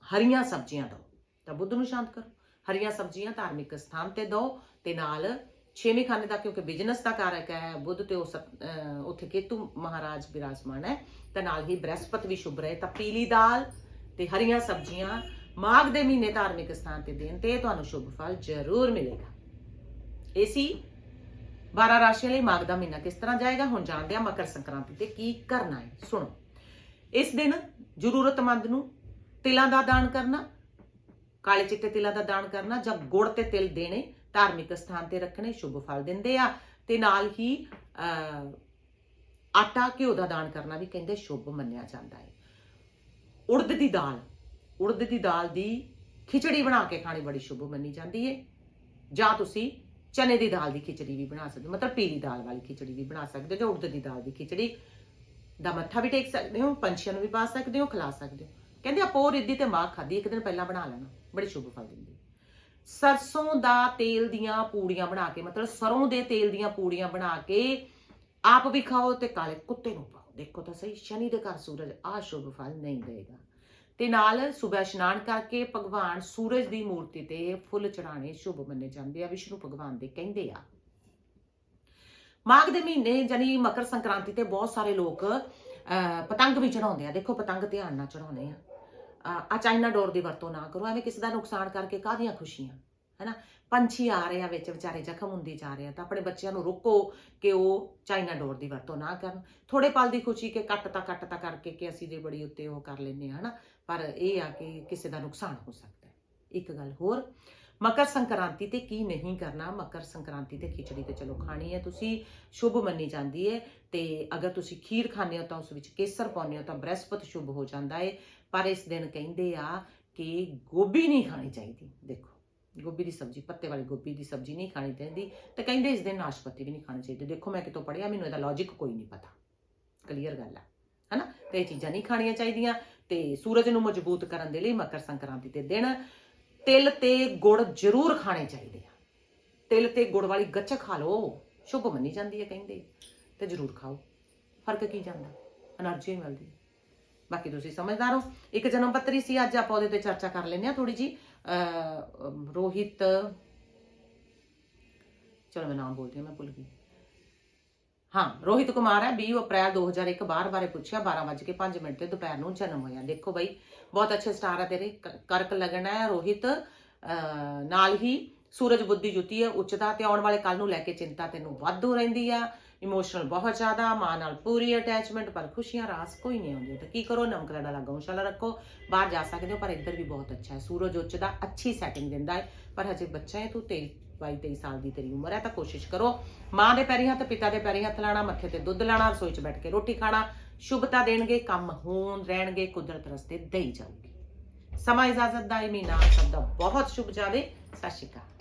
ਹਰੀਆਂ ਸਬਜ਼ੀਆਂ ਦਿਓ। ਤਾਂ ਬੁੱਧ ਨੂੰ ਸ਼ਾਂਤ ਕਰੋ। ਹਰੀਆਂ ਸਬਜ਼ੀਆਂ ਧਾਰਮਿਕ ਸਥਾਨ ਤੇ ਦਿਓ ਤੇ ਨਾਲ ਛੇਵੇਂ ਖਾਨੇ ਦਾ ਕਿਉਂਕਿ ਬਿਜ਼ਨਸ ਦਾ ਕਾਰਕ ਹੈ ਬੁੱਧ ਤੇ ਉਸ ਅਹ, ਉੱਥੇ ਕੇਤੂ ਮਹਾਰਾਜ ਬਿਰਾਜਮਾਨ ਹੈ ਤਾਂ ਨਾਲ ਹੀ ਬ੍ਰਹਸਪਤ ਵੀ ਸ਼ੁਭ ਰਹੇ ਤਾਂ ਪੀਲੀ ਦਾਲ ਤੇ ਹਰੀਆਂ ਸਬਜ਼ੀਆਂ ਮਾਘ ਦੇ ਮਹੀਨੇ ਧਾਰਮਿਕ ਸਥਾਨ ਤੇ ਦੇਣ ਤੇ ਤੁਹਾਨੂੰ ਸ਼ੁਭ ਫਲ ਜ਼ਰੂਰ ਮਿਲੇਗਾ। ਇਹ ਸੀ 12 ਰਾਸ਼ੀਆਂ ਲਈ ਮਾਘ ਦਾ ਮਹੀਨਾ ਕਿਸ ਤਰ੍ਹਾਂ ਜਾਏਗਾ? ਹੁਣ ਜਾਣਦੇ ਹਾਂ ਮਕਰ ਸੰਕ੍ਰਾਂਤੀ ਤੇ ਕੀ ਕਰਨਾ ਹੈ। ਸੁਣੋ, ਇਸ ਦਿਨ ਜ਼ਰੂਰਤਮੰਦ ਨੂੰ ਤਿਲਾਂ ਦਾ ਦਾਨ ਕਰਨਾ, ਕਾਲੇ ਚਿੱਟੇ ਤਿਲਾਂ ਦਾ ਦਾਨ ਕਰਨਾ ਜਾਂ ਗੁੜ ਤੇ ਤਿਲ ਦੇਣੇ ਧਾਰਮਿਕ ਸਥਾਨ ਤੇ ਰੱਖਣੇ ਸ਼ੁਭ ਫਲ ਦਿੰਦੇ ਆ। ਤੇ ਨਾਲ ਹੀ ਆਟਾ ਘਿਓ ਦਾ ਦਾਨ ਕਰਨਾ ਵੀ ਕਹਿੰਦੇ ਸ਼ੁਭ ਮੰਨਿਆ ਜਾਂਦਾ ਹੈ। ਉੜਦ ਦੀ ਦਾਲ। ਉੜਦ ਦੀ ਦਾਲ ਦੀ ਖਿਚੜੀ ਬਣਾ ਕੇ ਖਾਣੀ ਬੜੀ ਸ਼ੁਭ ਮੰਨੀ ਜਾਂਦੀ ਹੈ ਜਾਂ ਤੁਸੀਂ ਚਨੇ ਦੀ ਦਾਲ ਦੀ ਖਿਚੜੀ ਵੀ ਬਣਾ ਸਕਦੇ ਹੋ, ਮਤਲਬ ਪੀਲੀ ਦਾਲ ਵਾਲੀ ਖਿਚੜੀ ਵੀ ਬਣਾ ਸਕਦੇ ਹੋ ਜਾਂ ਉੜਦ ਦੀ ਦਾਲ ਦੀ ਖਿਚੜੀ ਦਾ ਮੱਥਾ ਵੀ ਟੇਕ ਸਕਦੇ ਹੋ, ਪੰਛੀਆਂ ਨੂੰ ਵੀ ਪਾ ਸਕਦੇ ਹੋ, ਖਿਲਾ ਸਕਦੇ ਹੋ। ਕਹਿੰਦੇ ਆਪੋ ਰਿੱਧੀ ਤੇ ਮਾਂ ਖਾਦੀ ਇੱਕ ਦਿਨ ਪਹਿਲਾਂ ਬਣਾ ਲੈਣਾ, ਬੜੀ ਸ਼ੁਭ ਫਲ ਦਿੰਦੀ ਸਰਸੋਂ ਦਾ ਤੇਲ ਦੀਆਂ ਪੂੜੀਆਂ ਬਣਾ ਕੇ, ਮਤਲਬ ਸਰੋਂ ਦੇ ਤੇਲ ਦੀਆਂ ਪੂੜੀਆਂ ਬਣਾ ਕੇ ਆਪ ਵੀ ਖਾਓ ਤੇ ਕਾਲੇ ਕੁੱਤੇ ਨੂੰ ਪਾਓ ਦੇਖੋ ਤਾਂ ਸਹੀ ਸ਼ਨੀ ਦੇ ਘਰ ਸੂਰਜ ਆ ਸ਼ੁਭ ਫਲ ਨਹੀਂ ਦੇਗਾ। ਤੇ ਨਾਲ ਸਵੇਰ ਇਸ਼ਨਾਨ ਕਰਕੇ ਭਗਵਾਨ ਸੂਰਜ ਦੀ ਮੂਰਤੀ ਤੇ ਫੁੱਲ ਚੜਾਣੇ ਸ਼ੁਭ ਮੰਨੇ ਜਾਂਦੇ ਆ ਵਿਸ਼ਨੂੰ ਭਗਵਾਨ ਦੇ ਕਹਿੰਦੇ ਆ। ਮਾਘ ਦੇ ਮਹੀਨੇ ਜਾਨੀ ਮਕਰ ਸੰਕ੍ਰਾਂਤੀ ਤੇ ਬਹੁਤ ਸਾਰੇ ਲੋਕ ਅਹ, ਪਤੰਗ ਵੀ ਚੜਾਉਂਦੇ ਆ। ਦੇਖੋ ਪਤੰਗ ਧਿਆਨ ਨਾਲ ਚੜਾਉਂਦੇ ਆ। ਅਹ, ਆ ਚਾਈਨਾ ਡੋਰ ਦੀ ਵਰਤੋਂ ਨਾ ਕਰੋ ਐਵੇਂ ਕਿਸੇ ਦਾ ਨੁਕਸਾਨ ਕਰਕੇ ਕਾਹਦੀਆਂ ਖੁਸ਼ੀਆਂ? ਹੈਨਾ? ਪੰਛੀ ਆ ਰਹੇ ਆ ਵਿੱਚ, ਵਿਚਾਰੇ ਜ਼ਖਮ ਹੁੰਦੇ ਜਾ ਰਹੇ ਆ। ਤਾਂ ਆਪਣੇ ਬੱਚਿਆਂ ਨੂੰ ਰੋਕੋ ਕਿ ਉਹ ਚਾਈਨਾ ਡੋਰ ਦੀ ਵਰਤੋਂ ਨਾ ਕਰਨ। ਥੋੜੇ ਪਲ ਦੀ ਖੁਸ਼ੀ ਕਿ ਕੱਟ ਤਾਂ ਕੱਟ ਤਾਂ ਕਰਕੇ ਕਿ ਅਸੀਂ ਜੇ ਬੜੀ ਉੱਤੇ ਉਹ ਕਰ ਲੈਨੇ ਆ, ਹਨਾ? ਪਰ ਇਹ ਆ ਕਿ ਕਿਸੇ ਦਾ ਨੁਕਸਾਨ ਹੋ ਸਕਦਾ ਹੈ। ਇੱਕ ਗੱਲ ਹੋਰ, ਮਕਰ ਸੰਕ੍ਰਾਂਤੀ ਤੇ ਕੀ ਨਹੀਂ ਕਰਨਾ? ਮਕਰ ਸੰਕ੍ਰਾਂਤੀ ਤੇ ਖਿਚੜੀ ਤੇ ਚਲੋ ਖਾਣੀ ਹੈ। ਤੁਸੀਂ ਸ਼ੁਭ ਮੰਨੀ ਜਾਂਦੀ ਹੈ ਤੇ ਅਗਰ ਤੁਸੀਂ ਖੀਰ ਖਾਂਦੇ ਹੋ ਤਾਂ ਉਸ ਵਿੱਚ ਕੇਸਰ ਪਾਉਂਦੇ ਹੋ ਤਾਂ ਬ੍ਰਹਿਸਪਤ ਸ਼ੁਭ ਹੋ ਜਾਂਦਾ ਹੈ ਪਰ ਇਸ ਦਿਨ ਕਹਿੰਦੇ ਆ ਕਿ ਗੋਭੀ ਨਹੀਂ ਖਾਣੀ ਚਾਹੀਦੀ। ਦੇਖੋ ਗੋਭੀ ਦੀ ਸਬਜ਼ੀ, ਪੱਤੇ ਵਾਲੀ ਗੋਭੀ ਦੀ ਸਬਜ਼ੀ ਨਹੀਂ ਖਾਣੀ ਚਾਹੀਦੀ ਤੇ ਕਹਿੰਦੇ ਇਸ ਦੇ ਨਾਸ਼ਪਤੀ ਵੀ ਨਹੀਂ ਖਾਣੀ ਚਾਹੀਦੀ। ਦੇਖੋ ਮੈਂ ਕਿਤੋਂ ਪੜਿਆ ਮੈਨੂੰ ਇਹਦਾ ਲੌਜੀਕ ਕੋਈ ਨਹੀਂ ਪਤਾ। ਕਲੀਅਰ ਗੱਲ ਹੈ ਹਨਾ? ਤੇ ਇਹ ਚੀਜ਼ਾਂ ਨਹੀਂ ਖਾਣੀਆਂ ਚਾਹੀਦੀਆਂ ਤੇ ਸੂਰਜ ਨੂੰ ਮਜ਼ਬੂਤ ਕਰਨ ਦੇ ਲਈ ਮਕਰ ਸੰਕ੍ਰਾਂਤੀ ਦੇ ਦਿਨ ਤਿਲ ਤੇ ਗੁੜ ਜ਼ਰੂਰ ਖਾਣੇ ਚਾਹੀਦੇ ਆ। ਤਿਲ ਤੇ ਗੁੜ ਵਾਲੀ ਗੱਚਕ ਖਾ ਲਓ, ਸ਼ੁਭ ਮੰਨੀ ਜਾਂਦੀ ਹੈ ਕਹਿੰਦੇ। ਤੇ ਜ਼ਰੂਰ ਖਾਓ। ਫ਼ਰਕ ਕੀ ਜਾਂਦਾ? એનર્ਜੀ ਮਿਲਦੀ। ਬਾਕੀ ਤੁਸੀਂ ਸਮਝਦਾਰ ਹੋ। ਇੱਕ ਜਨਮ ਪੱਤਰੀ ਸੀ, ਅੱਜ ਆਪਾਂ ਉਹਦੇ ਤੇ ਚਰਚਾ ਕਰ ਲੈਨੇ ਆ ਥੋੜੀ ਜੀ ਰੋਹਿਤ। ਚਲੋ ਮੈਂ ਨਾਮ ਬੋਲਦੀ ਹਾਂ ਮੈਂ ਭੁੱਲ ਗਈ। ਹਾਂ ਰੋਹਿਤ ਕੁਮਾਰ ਹੈ 20 ਅਪ੍ਰੈਲ 2001 ਬਾਰ ਬਾਰੇ ਪੁੱਛਿਆ 12:05 ਮਿੰਟ ਤੇ ਦੁਪਹਿਰ ਨੂੰ ਜਨਮ ਹੋਇਆ। ਦੇਖੋ ਬਈ ਬਹੁਤ ਅੱਛੇ ਸਟਾਰ ਹੈ ਤੇਰੇ ਕਰਕ ਲੱਗਣਾ ਹੈ ਰੋਹਿਤ। ਅਹ, ਨਾਲ ਹੀ ਸੂਰਜ ਬੁੱਧੀ ਜੁਤੀ ਹੈ ਉੱਚਤਾ ਤੇ ਆਉਣ ਵਾਲੇ ਕੱਲ ਨੂੰ ਲੈ ਕੇ ਚਿੰਤਾ ਤੈਨੂੰ ਵਾਧੂ ਰਹਿੰਦੀ ਆ। ਇਮੋਸ਼ਨਲ ਬਹੁਤ ਜ਼ਿਆਦਾ ਮਾਂ ਨਾਲ ਪੂਰੀ ਅਟੈਚਮੈਂਟ ਪਰ ਖੁਸ਼ੀਆਂ ਰਾਸ ਕੋਈ ਨਹੀਂ ਆਉਂਦੀ ਤਾਂ ਕੀ ਕਰੋ ਨਮਕ ਦਾ ਡਾਲਾ ਗਊਸ਼ਾਲਾ ਰੱਖੋ ਬਾਹਰ ਜਾ ਸਕਦੇ ਹੋ ਪਰ ਇੱਧਰ ਵੀ ਬਹੁਤ ਅੱਛਾ ਹੈ ਸੂਰਜ ਉੱਚਦਾ ਅੱਛੀ ਸੈਟਿੰਗ ਦਿੰਦਾ ਹੈ ਪਰ ਹਜੇ ਬੱਚਾ ਹੈ ਤੂੰ 23 22 23 ਸਾਲ ਦੀ ਤੇਰੀ ਉਮਰ ਹੈ ਤਾਂ ਕੋਸ਼ਿਸ਼ ਕਰੋ ਮਾਂ ਦੇ ਪੈਰੀ ਹੱਥ ਪਿਤਾ ਦੇ ਪੈਰੀ ਹੱਥ ਲਾਣਾ ਮੱਥੇ ਤੇ ਦੁੱਧ ਲਾਣਾ ਰਸੋਈ 'ਚ ਬੈਠ ਕੇ ਰੋਟੀ ਖਾਣਾ ਸ਼ੁਭਤਾ ਦੇਣਗੇ ਕੰਮ ਹੋਣ ਰਹਿਣਗੇ ਕੁਦਰਤ ਰਸਤੇ ਦੇਈ ਜਾਊਗੀ ਸਮਾਂ ਇਜਾਜ਼ਤ ਦਾ ਇਹ ਮਹੀਨਾ ਸਭ ਦਾ ਬਹੁਤ ਸ਼ੁਭ ਜਾਵੇ ਸਤਿ ਸ਼੍ਰੀ ਅਕਾਲ